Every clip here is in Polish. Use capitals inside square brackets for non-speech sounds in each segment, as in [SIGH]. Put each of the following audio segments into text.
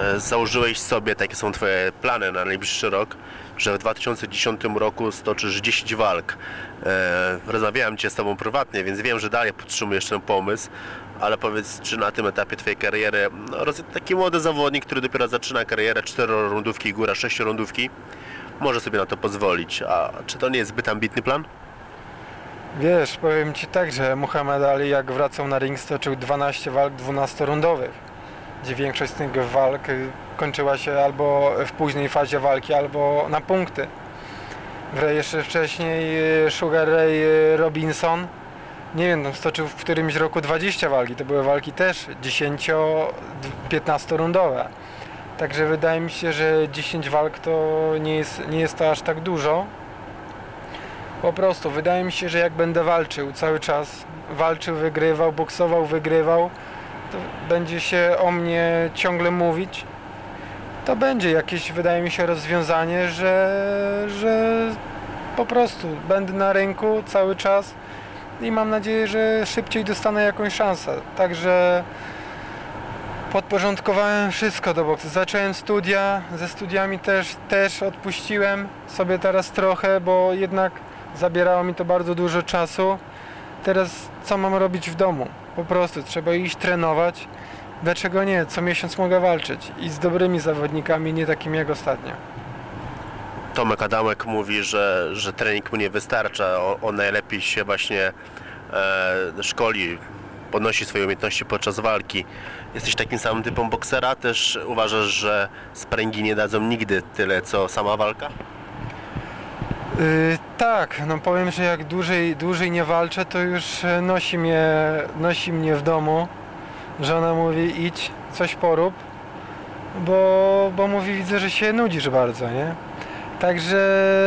e, założyłeś sobie, takie są twoje plany na najbliższy rok, że w 2010 roku stoczysz 10 walk. E, rozmawiałem cię z tobą prywatnie, więc wiem, że dalej podtrzymujesz ten pomysł, ale powiedz, czy na tym etapie twojej kariery, no, taki młody zawodnik, który dopiero zaczyna karierę, 4 rundówki góra, 6 rundówki, może sobie na to pozwolić. A czy to nie jest zbyt ambitny plan? Wiesz, powiem Ci tak, że Muhammad Ali jak wracał na ring stoczył 12 walk 12-rundowych, gdzie większość z tych walk y, kończyła się albo w późnej fazie walki, albo na punkty. Jeszcze wcześniej y, Sugar Ray y, Robinson, nie wiem, tam stoczył w którymś roku 20 walki, to były walki też 10-15 rundowe. Także wydaje mi się, że 10 walk to nie jest, nie jest to aż tak dużo. Po prostu wydaje mi się, że jak będę walczył cały czas, walczył, wygrywał, boksował, wygrywał, będzie się o mnie ciągle mówić. To będzie jakieś, wydaje mi się, rozwiązanie, że, że po prostu będę na rynku cały czas i mam nadzieję, że szybciej dostanę jakąś szansę. Także podporządkowałem wszystko do boksu. Zacząłem studia, ze studiami też, też odpuściłem sobie teraz trochę, bo jednak zabierało mi to bardzo dużo czasu. Teraz co mam robić w domu? Po prostu trzeba iść trenować. Dlaczego nie? Co miesiąc mogę walczyć i z dobrymi zawodnikami, nie takimi jak ostatnio. Tomek Adamek mówi, że, że trening mu nie wystarcza, on, on najlepiej się właśnie e, szkoli, podnosi swoje umiejętności podczas walki. Jesteś takim samym typem boksera, też uważasz, że sparingi nie dadzą nigdy tyle, co sama walka? Yy, tak, no powiem, że jak dłużej, dłużej nie walczę, to już e, nosi mnie, nosi mnie w domu. Żona mówi idź, coś porób, bo, bo mówi widzę, że się nudzisz bardzo, nie? Także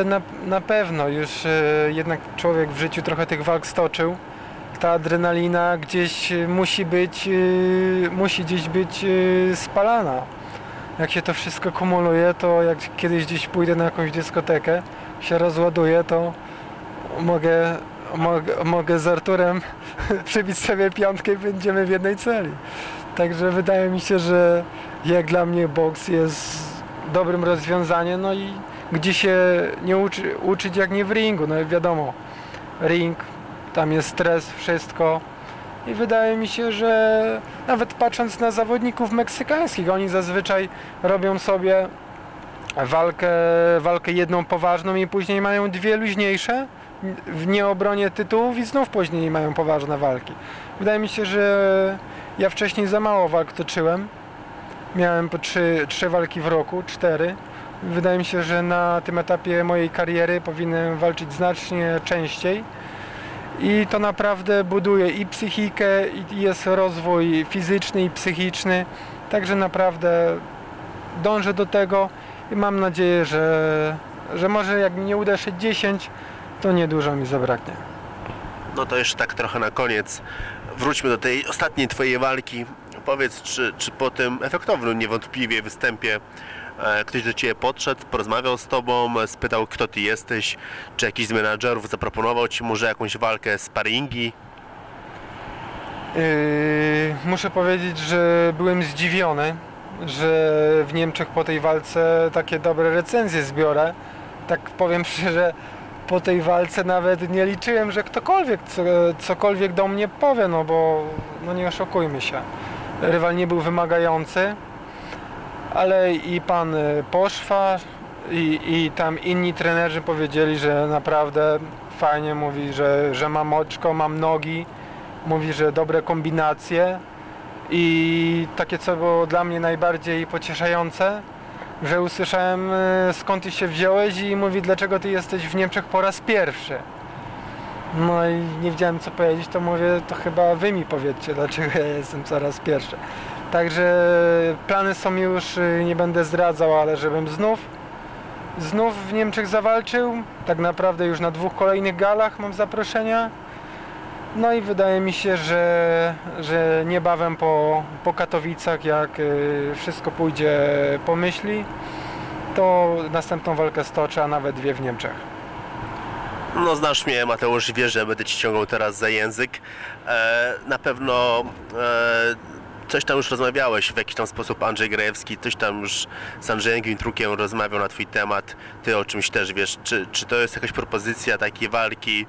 na, na pewno już e, jednak człowiek w życiu trochę tych walk stoczył. Ta adrenalina gdzieś e, musi być, musi gdzieś być spalana. Jak się to wszystko kumuluje, to jak kiedyś gdzieś pójdę na jakąś dyskotekę, się rozładuję, to mogę, mogę, mogę z Arturem [LAUGHS] przybić sobie piątkę i będziemy w jednej celi. Także wydaje mi się, że jak dla mnie boks jest dobrym rozwiązaniem, no i gdzie się nie uczy, uczyć jak nie w ringu, no wiadomo, ring, tam jest stres, wszystko i wydaje mi się, że nawet patrząc na zawodników meksykańskich, oni zazwyczaj robią sobie walkę, walkę jedną poważną i później mają dwie luźniejsze w nieobronie tytułów i znów później mają poważne walki. Wydaje mi się, że ja wcześniej za mało walk toczyłem. Miałem po trzy, trzy walki w roku, cztery. Wydaje mi się, że na tym etapie mojej kariery powinienem walczyć znacznie częściej. I to naprawdę buduje i psychikę, i jest rozwój fizyczny i psychiczny. Także naprawdę dążę do tego i mam nadzieję, że, że może jak mi nie uda się 10, to niedużo mi zabraknie. No to jeszcze tak trochę na koniec. Wróćmy do tej ostatniej twojej walki. Powiedz, czy, czy po tym efektownym niewątpliwie występie e, ktoś do ciebie podszedł, porozmawiał z tobą, spytał kto ty jesteś, czy jakiś z menadżerów zaproponował ci może jakąś walkę sparingi? Yy, muszę powiedzieć, że byłem zdziwiony, że w Niemczech po tej walce takie dobre recenzje zbiorę. Tak powiem [LAUGHS] szczerze, po tej walce nawet nie liczyłem, że ktokolwiek co, cokolwiek do mnie powie, no bo no nie oszukujmy się. Rywal nie był wymagający, ale i pan y, Poszwa i, i tam inni trenerzy powiedzieli, że naprawdę fajnie mówi, że, że mam oczko, mam nogi, mówi, że dobre kombinacje i takie co było dla mnie najbardziej pocieszające, że usłyszałem y, skąd ty się wziąłeś i mówi dlaczego ty jesteś w Niemczech po raz pierwszy. No i nie wiedziałem co powiedzieć, to mówię, to chyba wy mi powiedzcie, dlaczego ja jestem coraz pierwszy. Także plany są już, y, nie będę zdradzał, ale żebym znów, znów w Niemczech zawalczył. Tak naprawdę już na dwóch kolejnych galach mam zaproszenia. No i wydaje mi się, że, że niebawem po, po Katowicach, jak y, wszystko pójdzie po myśli, to następną walkę stoczę, a nawet dwie w Niemczech. No znasz mnie Mateusz, wiesz, że będę ci ciągnął teraz za język. E, na pewno e, coś tam już rozmawiałeś w jakiś tam sposób Andrzej Grajewski, coś tam już z Andrzejem Gwintrukiem rozmawiał na twój temat, ty o czymś też wiesz, czy, czy to jest jakaś propozycja takiej walki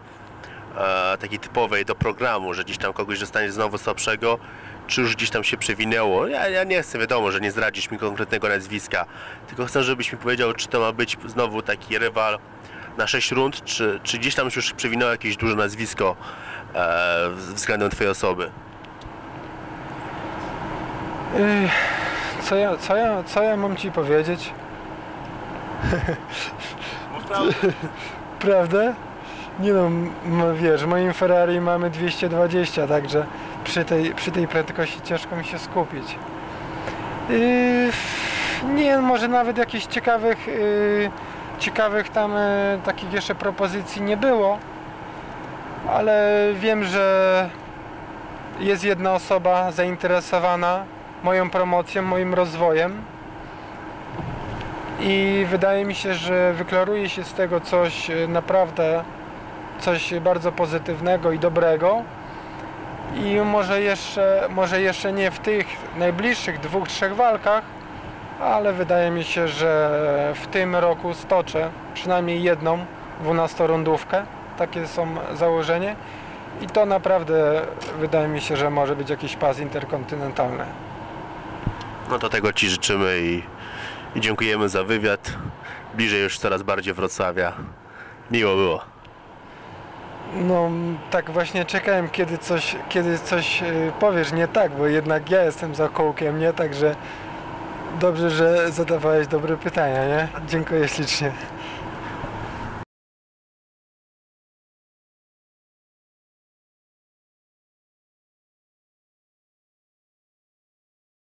e, takiej typowej do programu, że gdzieś tam kogoś dostanie znowu słabszego, czy już gdzieś tam się przewinęło? Ja, ja nie chcę, wiadomo, że nie zdradzisz mi konkretnego nazwiska, tylko chcę, żebyś mi powiedział, czy to ma być znowu taki rywal na 6 rund, czy, czy gdzieś tam już przewinęło jakieś duże nazwisko e, względem twojej osoby? Co ja, co, ja, co ja mam ci powiedzieć? Prawda? [LAUGHS] Nie no, wiesz, moim Ferrari mamy 220, także przy tej, przy tej prędkości ciężko mi się skupić. Yy, nie, może nawet jakichś ciekawych, yy, ciekawych tam yy, takich jeszcze propozycji nie było, ale wiem, że jest jedna osoba zainteresowana moją promocją, moim rozwojem. I wydaje mi się, że wyklaruje się z tego coś naprawdę, coś bardzo pozytywnego i dobrego. I może jeszcze, może jeszcze nie w tych najbliższych dwóch, trzech walkach, ale wydaje mi się, że w tym roku stoczę przynajmniej jedną 12-rundówkę. Takie są założenie. I to naprawdę wydaje mi się, że może być jakiś pas interkontynentalny. No to tego Ci życzymy i, i dziękujemy za wywiad. Bliżej już coraz bardziej Wrocławia. Miło było. No tak właśnie czekałem, kiedy coś, kiedy coś y, powiesz nie tak, bo jednak ja jestem za kołkiem, nie? Także dobrze, że zadawałeś dobre pytania, nie? Dziękuję ślicznie.